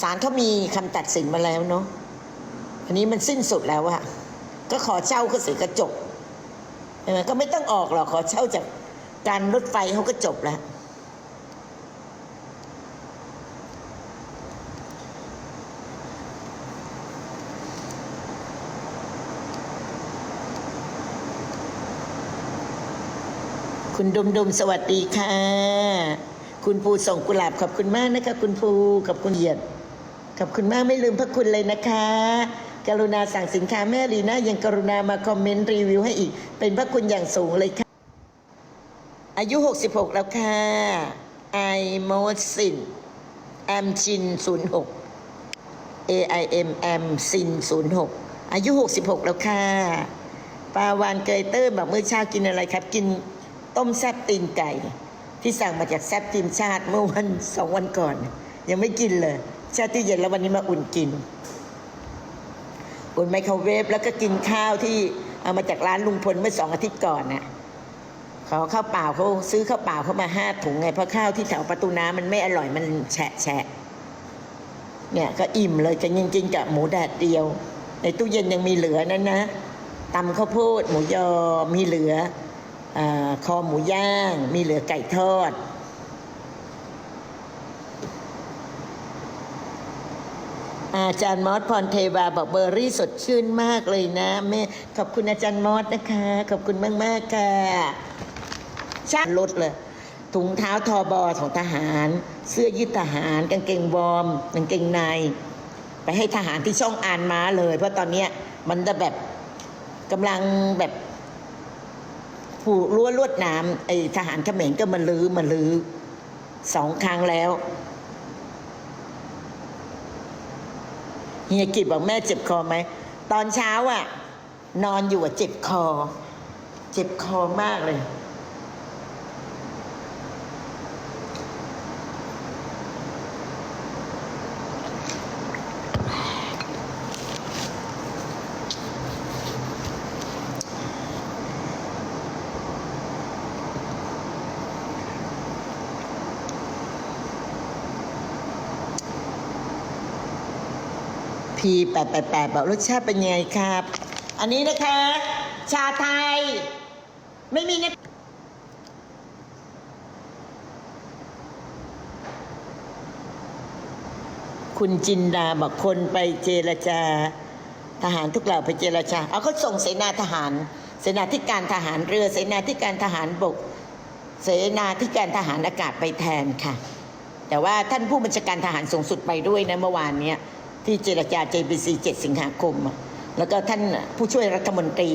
ศาลเขามีคำตัดสินมาแล้วเนาะอันนี้มันสิ้นสุดแล้วอะก็ขอเช่าก็สีกระจกเห็นไหมก็ไม่ต้องออกหรอกขอเช่าจากการรถไฟเขาก็จบแล้วคุณดุมดุมสวัสดีค่ะ คุณภูส่งกุหลาบขอบคุณมากนะคะ คุณภูขอบคุณเหยียด ขอบคุณมากไม่ลืมพระคุณเลยนะคะ กรุณาสั่งสินค้าแม่ลีน่ายังกรุณามาคอมเมนต์รีวิวให้อีก เป็นพระคุณอย่างสูงเลยค่ะ อายุ 66 แล้วค่ะ ไอโมสินแอมชิน 06 A I M M ซิน 06 อายุ 66 แล้วค่ะปาวานเกยเตอร์บอกเมื่อเช้ากินอะไรครับ กินต้มแซ่บตีนไก่ ที่สั่งมาจากแซ่บทีมชาติเมื่อวันสองวันก่อน ยังไม่กินเลย แช่ตู้เย็นแล้ววันนี้มาอุ่นกิน อุ่นไมโครเวฟแล้วก็กินข้าวที่เอามาจากร้านลุงพลเมื่อสองอาทิตย์ก่อนน่ะเขาเอข้าวเปล่าเขาซื้อข้าวเปล่าเข้ามาห้าถุงไงเพราะข้าวที่แถวประตูน้ำมันไม่อร่อยมันแฉะแฉะเนี่ยก็อิ่มเลยกันจริงๆกับหมูแดดเดียว ในตู้เย็นยังมีเหลือนั่นนะตำข้าวโพดหมูยอมีเหลืออคอหมูย่าง มีเหลือไก่ทอด อาจารย์มอสพรเทวาบอกเบอร์รี่สดชื่นมากเลยนะแม่ขอบคุณอาจารย์มอสนะคะ ขอบคุณมากมากค่ะช่าลดเลยถุงเท้าทอบอของทหาร เสื้อยืดทหารกางเกงวอร์มกางเกงใน ไปให้ทหารที่ช่องอ่านม้าเลย เพราะตอนนี้มันจะแบบกำลังแบบผูกรั้วลวดน้ำไอทหารเขมรก็มาลือ้อมาลือ้อสองครั้งแล้ว เฮียกิจบอกแม่เจ็บคอไหม ตอนเช้าอะ นอนอยู่อะเจ็บคอ เจ็บคอมากเลย พีแปดแปดแปดบอกรสชาติเป็นยังไงครับ อันนี้นะคะ ชาไทย ไม่มีนะคุณจินดาบอกคนไปเจรจา ทหารทุกเหล่าไปเจรจา เอาเขาส่งเสนาทหาร เสนาธิการทหารเรือ เสนาธิการทหารบก เสนาธิการทหารอากาศไปแทนค่ะ แต่ว่าท่านผู้บัญชาการทหารสูงสุดไปด้วยนะเมื่อวานเนี้ย ที่เจรจา JBC 7 สิงหาคม แล้วก็ท่านผู้ช่วยรัฐมนตรี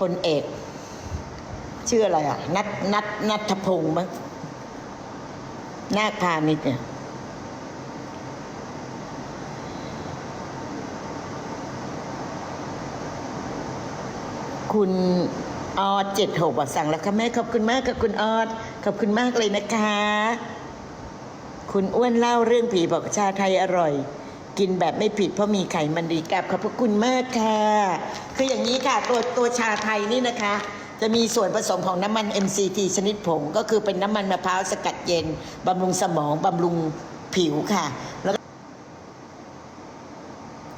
พลเอกชื่ออะไรอะ นัทนัทนัทพงศ์มั้งนาคพาณิชย์เนี่ยคุณออดเจ็ดหกสั่งแล้วค่ะแม่ขอบคุณมากค่ะคุณออดขอบคุณมากเลยนะคะ คุณอ้วนเล่าเรื่องผีบอกชาไทยอร่อย กินแบบไม่ผิดเพราะมีไขมันดีกับขอบพระคุณมากค่ะ คืออย่างนี้ค่ะตัวตัวชาไทยนี่นะคะ จะมีส่วนผสมของน้ำมัน MCT ชนิดผง ก็คือเป็นน้ำมันมะพร้าวสกัดเย็นบำรุงสมองบำรุงผิวค่ะ แล้ว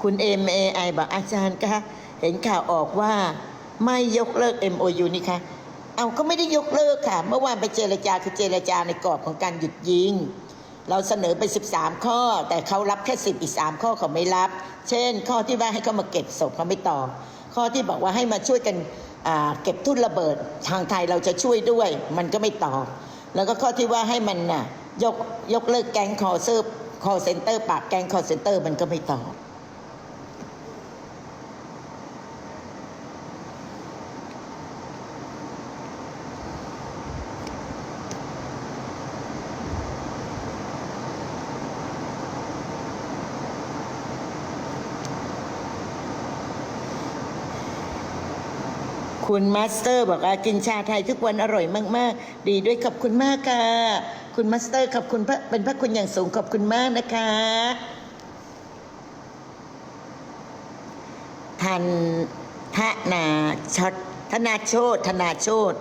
คุณ MAI บอกอาจารย์คะเห็นข่าวออกว่าไม่ยกเลิก MOU นี่คะเอาก็ไม่ได้ยกเลิกค่ะ เมื่อวานไปเจรจาคือเจรจาในกรอบของการหยุดยิง เราเสนอไป 13 ข้อ แต่เขารับแค่ 10 อีก 3 ข้อเขาไม่รับ เช่น ข้อที่ว่าให้เขามาเก็บศพเขาไม่ตอบข้อที่บอกว่าให้มาช่วยกันเก็บทุ่นระเบิดทางไทยเราจะช่วยด้วย มันก็ไม่ตอบ แล้วก็ข้อที่ว่าให้มันน่ะยกยกเลิกแก๊งคอเซอร์คอเซ็นเตอร์ปากแก๊งคอเซ็นเตอร์มันก็ไม่ตอบ คุณมาสเตอร์บอกว่ากินชาไทยทุกวันอร่อยมาก ๆ ดีด้วยขอบคุณมากค่ะ คุณมาสเตอร์ขอบคุณพระเป็นพระคุณอย่างสูงขอบคุณมากนะคะ ทันทนาชดธนาโชตธนาโชต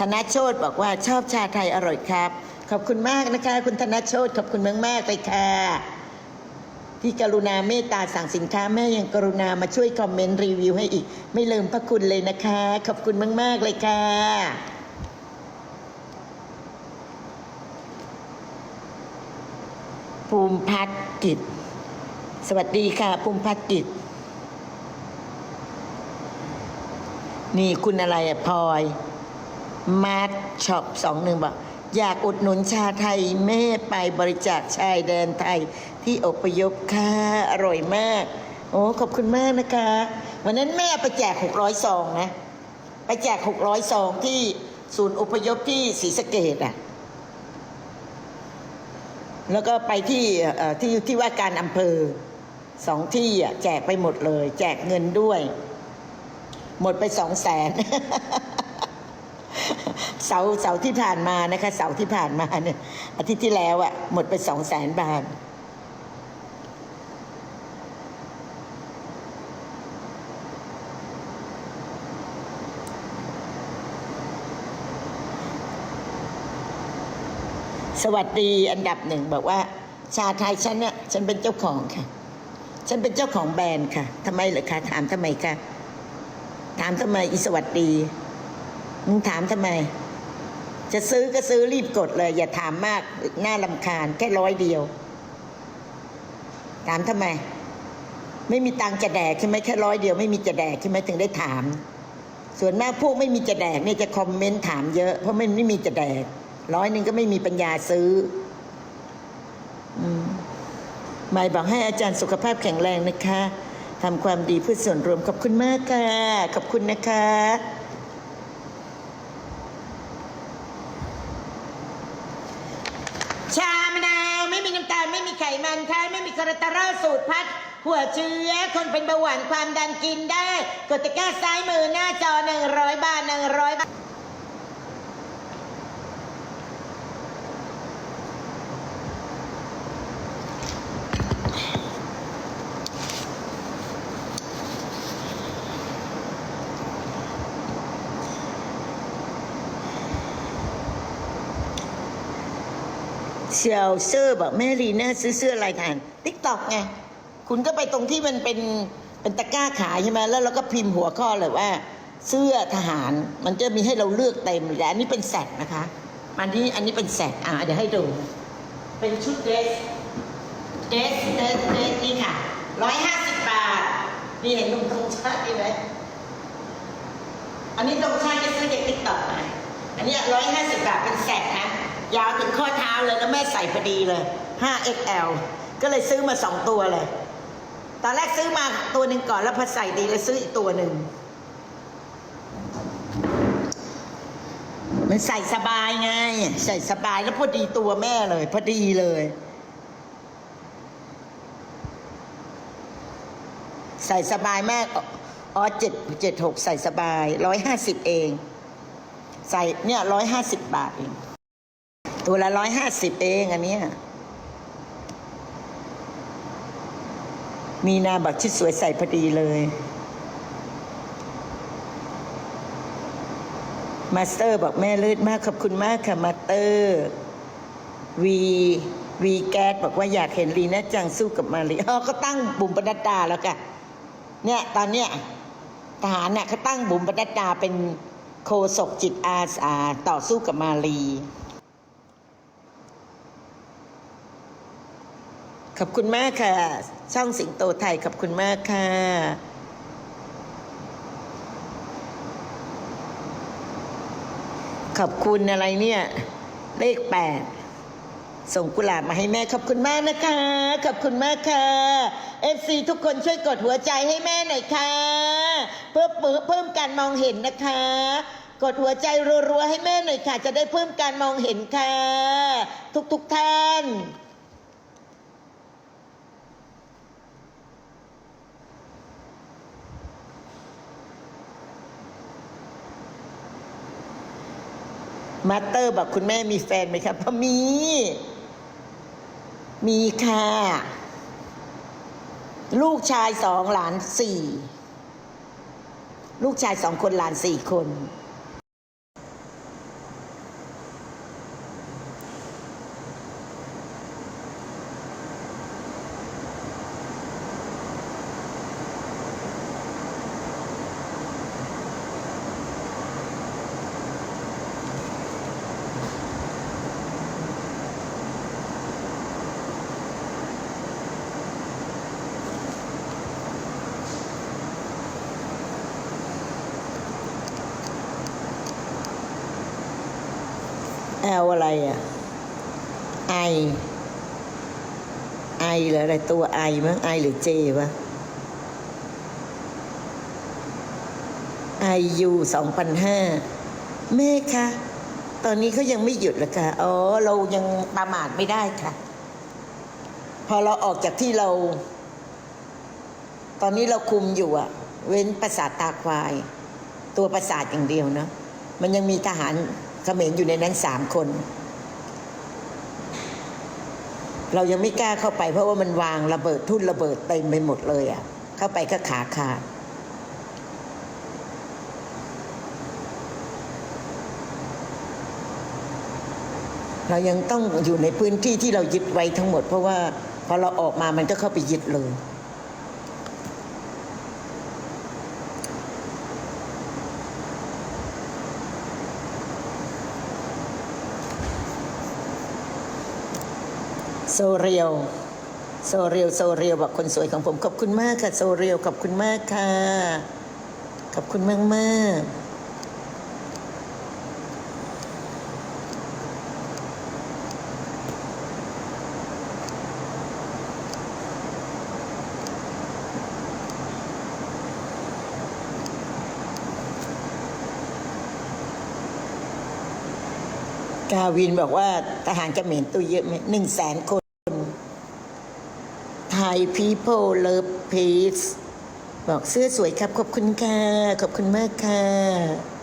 ธนาโชตบอกว่าชอบชาไทยอร่อยครับ ขอบคุณมากนะคะ คุณธนาโชตขอบคุณมากๆเลยค่ะ ที่กรุณาเมตตาสั่งสินค้าแม่ยังกรุณามาช่วยคอมเมนต์รีวิวให้อีก ไม่ลืมพระคุณเลยนะคะ ขอบคุณมาก ๆ เลยค่ะภูมิพัฒกิจ สวัสดีค่ะ ภูมิพัฒกิจ นี่คุณอะไรอะพลอย มาร์ทช็อปสองหนึ่งบอกอยากอุดหนุนชาไทยแม่ไปบริจาคชายแดนไทย ที่อพยพค่ะ อร่อยมาก โอ้ขอบคุณมากนะคะ วันนั้นแม่ไปแจกหกร้อยซองนะ ไปแจกหกร้อยซองที่ศูนย์อพยพที่ศรีสะเกดอะ แล้วก็ไปที่ที่ที่ว่าการอำเภอสองที่อะแจกไปหมดเลย แจกเงินด้วย หมดไปสองแสนเสาเสาที่ผ่านมานะคะ เสาที่ผ่านมาเนี่ยอาทิตย์ที่แล้วอะ่ะ หมดไปสองแสนบาท สวัสดีอันดับหนึ่งบอกว่า ชาไทยฉันเนี่ยฉันเป็นเจ้าของค่ะ ฉันเป็นเจ้าของแบรนด์ค่ะทำไมเหรอคะถามทำไมคะถามทำไมอีสวัสดีมึงถามทำไม จะซื้อก็ซื้อรีบกดเลย อย่าถามมากน่าลำคาญแค่ร้อยเดียว ถามทำไม ไม่มีตังจะแดกใช่ไหมแค่ร้อยเดียวไม่มีจะแดกใช่ไหมถึงได้ถาม ส่วนมากพวกไม่มีจะแดกเนี่ยจะคอมเมนต์ถามเยอะ เพราะไม่ไม่มีจะแดก ร้อยหนึ่งก็ไม่มีปัญญาซื้อหมายบอกให้อาจารย์สุขภาพแข็งแรงนะคะทำความดีเพื่อส่วนรวมขอบคุณมากค่ะ ขอบคุณนะคะชามะนาวไม่มีน้ำตาลไม่มีไขมันค่ะไม่มีคอเลสเตอรอลสูตรพัด หัวเชื้อคนเป็นเบาหวานความดันกินได้ กดตะกร้าซ้ายมือหน้าจอ100บาท100บาท เชียวเสื้อบอกแม่ลีน่าซื้อเสื้ออะไรทานติ๊กตอกไง คุณก็ไปตรงที่มันเป็นเป็นตะกร้าขายใช่ไหมแล้วเราก็พิมพ์หัวข้อเลยว่า เสื้อทหารมันจะมีให้เราเลือกเต็มเลยแต่อันนี้เป็นแสกนะคะอันนี้อันนี้เป็นแสกอ่าเดี๋ยวให้ดู เป็นชุดเดรสเดรสเดรสเดรสนี่ค่ะร้อยห้าสิบบาทนี่เห็นลุงธงชาติไหมอันนี้ตรงชาติจะซื้อจากติ๊กต็อกมาอันนี้ร้อยห้าสิบบาทเป็นแสกนะ ยาวถึงข้อเท้าเลยแล้วแม่ใส่พอดีเลย 5XL ก็เลยซื้อมาสองตัวเลย ตอนแรกซื้อมาตัวหนึ่งก่อนแล้วพอใส่ดีเลยซื้ออีกตัวหนึ่ง มันใส่สบายไง ใส่สบายแล้วพอดีตัวแม่เลย พอดีเลย ใส่สบายแมากอ๋อเจ็ดเจ็ดหกใส่สบายร้อยห้าสิบเอง ใส่เนี่ยร้อยห้าสิบบาทเอง ตัวละร้อยห้าสิบเองอันเนี้ยมีนาบักชุดสวยใส่พอดีเลย มาสเตอร์บอกแม่เลือดมากขอบคุณมากค่ะมาสเตอร์วีวีแก๊สบอกว่าอยากเห็นลีน่าจังสู้กับมารีอ๋อก็ตั้งบุ๋มปนัดดาแล้วค่ะเนี่ยตอนเนี้ยทหารน่ะเขาตั้งบุ๋มปนัดดาเป็นโคศกจิตอาสาต่อสู้กับมารี ขอบคุณมากค่ะ ช่องสิงโตไทย ขอบคุณมากค่ะขอบคุณอะไรเนี่ย เลขแปดส่งกุหลาบมาให้แม่ขอบคุณมากนะคะ ขอบคุณมากค่ะ FC ทุกคนช่วยกดหัวใจให้แม่หน่อยค่ะ เพื่อเพิ่มการมองเห็นนะคะ กดหัวใจรัวๆให้แม่หน่อยค่ะ จะได้เพิ่มการมองเห็นค่ะ ทุกๆทท่าน มาสเตอร์บอกคุณแม่มีแฟนไหมครับพ่อมี มีค่ะ ลูกชายสองหลานสี่ ลูกชายสองคนหลานสี่คน L อะไรอะ I I หรืออะไรตัว I มั้ง I หรือ J วะ IU 2005แม่คะตอนนี้เขายังไม่หยุดลยค่ะอ๋อเรายังประมาทไม่ได้ค่ะ พอเราออกจากที่เรา ตอนนี้เราคุมอยู่อะเว้นประสาทตาควาย ตัวประสาทอย่างเดียวนะ มันยังมีทหาร เขมรอยู่ในนั้นสามคน เรายังไม่กล้าเข้าไป เพราะว่ามันวางระเบิดทุ่นระเบิดเต็มไปหมดเลยอะเข้าไปก็ขาขาดเรายังต้องอยู่ในพื้นที่ที่เรายึดไว้ทั้งหมด เพราะว่าพอเราออกมามันก็เข้าไปยึดเลย โซเรียลโซเรียลโซเรียลบอกคนสวยของผม ขอบคุณมากค่ะ โซเรียลขอบคุณมากค่ะ ขอบคุณมากมาก กาวินบอกว่าทหารเขมรตัวเยอะไหมหนึ่งแสนคน ไทย people love peace บอกเสื้อสวยครับ ขอบคุณค่ะ ขอบคุณมากค่ะ